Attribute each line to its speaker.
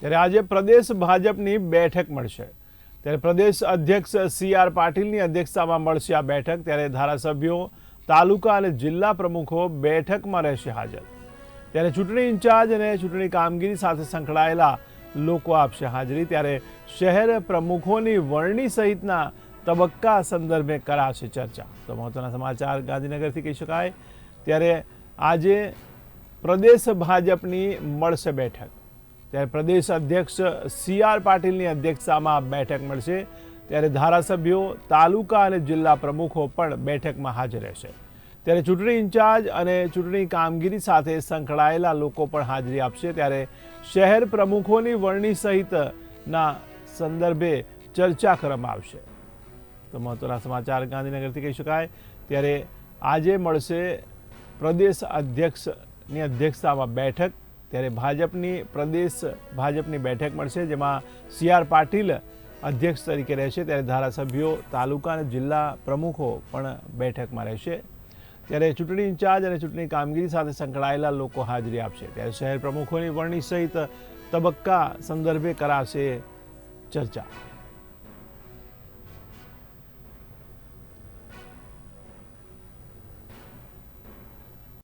Speaker 1: ત્યારે આજે પ્રદેશ ભાજપની બેઠક મળશે. ત્યારે પ્રદેશ અધ્યક્ષ સી આર પાટીલની અધ્યક્ષતામાં મળશે આ બેઠક. ત્યારે ધારાસભ્યો, તાલુકા અને જિલ્લા પ્રમુખો બેઠકમાં રહેશે હાજર. ત્યારે ચૂંટણી ઇન્ચાર્જ અને ચૂંટણી કામગીરી સાથે સંકળાયેલા લોકો આપશે હાજરી. ત્યારે શહેર પ્રમુખોની વરણી સહિતના તબક્કા સંદર્ભે કરાશે ચર્ચા. તો મહત્વના સમાચાર ગાંધીનગરથી કહી શકાય. ત્યારે આજે પ્રદેશ ભાજપની મળશે બેઠક. ત્યારે પ્રદેશ અધ્યક્ષ સી આર પાટીલની અધ્યક્ષતામાં બેઠક મળશે. ત્યારે ધારાસભ્યો, તાલુકા અને જિલ્લા પ્રમુખો પણ બેઠકમાં હાજર રહેશે. ત્યારે ચૂંટણી ઇન્ચાર્જ અને ચૂંટણી કામગીરી સાથે સંકળાયેલા લોકો પણ હાજરી આપશે. ત્યારે શહેર પ્રમુખોની વરણી સહિતના સંદર્ભે ચર્ચા કરવામાં આવશે. તો મહત્વના સમાચાર ગાંધીનગરથી કહી શકાય. ત્યારે આજે મળશે પ્રદેશ અધ્યક્ષની અધ્યક્ષતામાં બેઠક. ત્યારે ભાજપની પ્રદેશ, ભાજપની બેઠક મળશે, જેમાં સી આર પાટીલ અધ્યક્ષ તરીકે રહેશે, ત્યારે ધારાસભ્યો, તાલુકા અને જિલ્લા પ્રમુખો પણ બેઠકમાં રહેશે. ત્યારે ચૂંટણી ઇન્ચાર્જ અને ચૂંટણી કામગીરી સાથે સંકળાયેલા લોકો હાજરી આપશે. ત્યારે શહેર પ્રમુખોની વરણી સહિત તબક્કા સંદર્ભે કરાશે ચર્ચા.